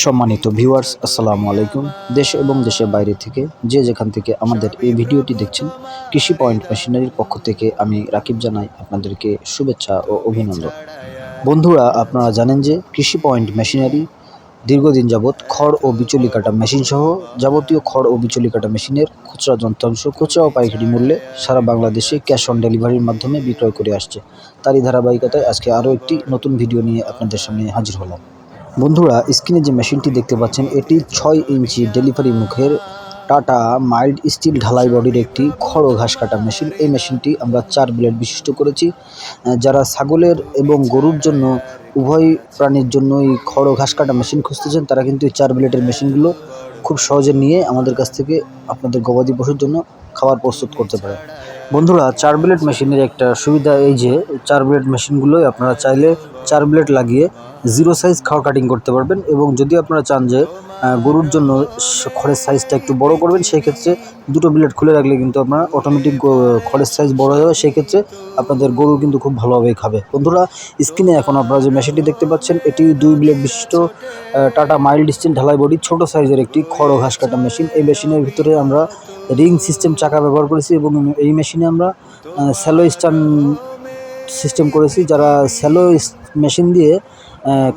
সম্মানিত ভিউয়ার্স আসসালামু আলাইকুম। দেশ এবং দেশের বাইরে থেকে যে যেখান থেকে আমাদের এই ভিডিওটি দেখছেন, কৃষি পয়েন্ট মেশিনারির পক্ষ থেকে আমি রাকিব জানাই আপনাদেরকে শুভেচ্ছা ও অভিনন্দন। বন্ধুরা, আপনারা জানেন যে কৃষি পয়েন্ট মেশিনারি দীর্ঘদিন যাবৎ খড় ও বিচুলি কাটা মেশিন সহ যাবতীয় খড় ও বিচুলি কাটা মেশিনের খুচরা যন্ত্রাংশ, খুচরা ও পাইকারি মূল্যে সারা বাংলাদেশে ক্যাশ অন ডেলিভারির মাধ্যমে বিক্রয় করে আসছে। তারই ধারাবাহিকতায় আজকে আরও একটি নতুন ভিডিও নিয়ে আপনাদের সামনে হাজির হলাম। বন্ধুরা, স্ক্রিনে যে মেশিনটি দেখতে পাচ্ছেন, এটি ছয় ইঞ্চি ডেলিভারি মুখের টাটা মাইল্ড স্টিল ঢালাই বডির একটি খড় ঘাস কাটা মেশিন। এই মেশিনটি আমরা চার ব্লেড বিশিষ্ট করেছি। যারা ছাগলের এবং গরুর জন্য, উভয় প্রাণীর জন্যই খড় ঘাস কাটা মেশিন খুঁজতেছেন, তারা কিন্তু এই চার ব্লেডের মেশিনগুলো খুব সহজে নিয়ে আমাদের কাছ থেকে আপনাদের গবাদি পশুর জন্য খাবার প্রস্তুত করতে পারে। বন্ধুরা চার ব্লেড মেশিনের একটা সুবিধা এই যে চার ব্লেড মেশিনগুলোই আপনারা চাইলে চার ব্লেড লাগিয়ে জিরো সাইজ খাওয়ার কাটিং করতে পারবেন এবং যদি আপনারা চান যে গরুর জন্য খড়ের সাইজটা একটু বড় করবেন সেই ক্ষেত্রে দুটো ব্লেড খুলে রাখলে কিন্তু আপনার অটোমেটিক খড়ের সাইজ বড় হয়ে যাবে। সেই ক্ষেত্রে আপনাদের গরু কিন্তু খুব ভালোভাবেই খাবে। বন্ধুরা, স্ক্রিনে এখন আপনারা যে মেশিনটি দেখতে পাচ্ছেন, এটি দুই ব্লেড বিশিষ্ট টাটা মাইল্ড স্টিল ঢালাই বডি, ছোট সাইজের একটি খড় ঘাস কাটা মেশিন। এই মেশিনের ভিতরে আমরা রিং সিস্টেম চাকা ব্যবহার করেছি এবং এই মেশিনে আমরা স্যালো স্টান সিস্টেম করেছি, যারা স্যালো মেশিন দিয়ে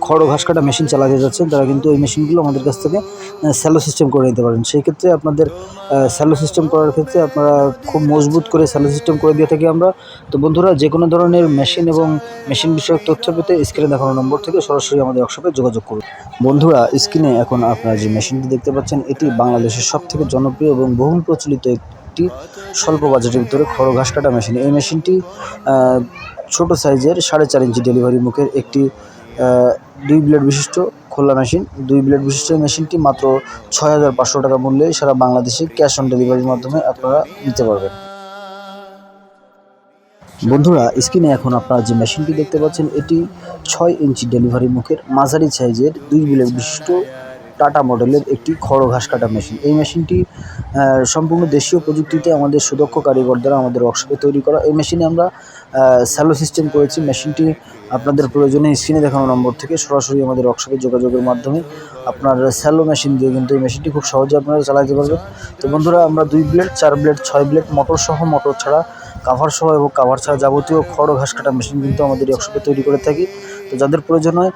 খড় ঘাস কাটা মেশিন চালাতে যাচ্ছেন, তারা কিন্তু এই মেশিনগুলো আমাদের কাছ থেকে স্যালো সিস্টেম করে নিতে পারেন। সেই ক্ষেত্রে আপনাদের স্যালো সিস্টেম করার ক্ষেত্রে আপনারা খুব মজবুত করে স্যালো সিস্টেম করে দিয়ে থাকি আমরা। তো বন্ধুরা যে কোনো ধরনের মেশিন এবং মেশিন বিষয়ক তথ্য পেতে স্ক্রিনে দেখানো নম্বর থেকে সরাসরি আমাদের ওয়ার্কশপে যোগাযোগ করুন। বন্ধুরা স্ক্রিনে এখন আপনারা যে মেশিনটি দেখতে পাচ্ছেন, এটি বাংলাদেশের সব থেকে জনপ্রিয় এবং বহুল প্রচলিত একটি স্বল্প বাজেটের ভিতরে খড় ঘাস কাটা মেশিন। এই মেশিনটি ছোট সাইজের সাড়ে চার ইঞ্চি ডেলিভারি মুখের একটি দুই ব্লেড বিশিষ্ট খোলা মেশিন। দুই ব্লেড বিশিষ্ট মেশিনটি মাত্র ছয় হাজার পাঁচশো টাকা মূল্যে সারা বাংলাদেশে ক্যাশ অন ডেলিভারির মাধ্যমে আপনারা নিতে পারবেন। বন্ধুরা, স্ক্রিনে এখন আপনারা যে মেশিনটি দেখতে পাচ্ছেন, এটি ছয় ইঞ্চি ডেলিভারি মুখের মাঝারি সাইজের দুই ব্লেড বিশিষ্ট টাটা মডেলের একটি খড় ঘাস কাটা মেশিন। এই মেশিনটি সম্পূর্ণ দেশীয় প্রযুক্তিতে আমাদের সুদক্ষ কারিগর দ্বারা আমাদের ওয়ার্কশপে তৈরি করা। এই মেশিনে আমরা স্যালো সিস্টেম করেছি। মেশিনটি আপনাদের প্রয়োজনে স্ক্রিনে দেখানো নম্বর থেকে সরাসরি আমাদের ওয়ার্কশপে যোগাযোগের মাধ্যমে আপনার স্যালো মেশিন দিয়ে কিন্তু এই মেশিনটি খুব সহজে আপনারা চালাতে পারবেন। তো বন্ধুরা, আমরা দুই ব্লেড চার ব্লেড ছয় ব্লেড মোটর সহ মোটর ছাড়া কাভার সহ এবং কাভার ছাড়া যাবতীয় খড় ও ঘাস কাটা মেশিন কিন্তু আমাদের ওয়ার্কশপে তৈরি করে থাকি। তো যাদের প্রয়োজন হয়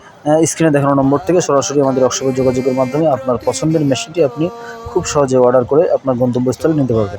স্ক্রিনে দেখানো নম্বর থেকে সরাসরি আমাদের ওয়ার্কশপে যোগাযোগের মাধ্যমে আপনার পছন্দের মেশিনটি আপনি খুব সহজে অর্ডার করে আপনার গন্তব্যস্থলে নিতে পারবেন।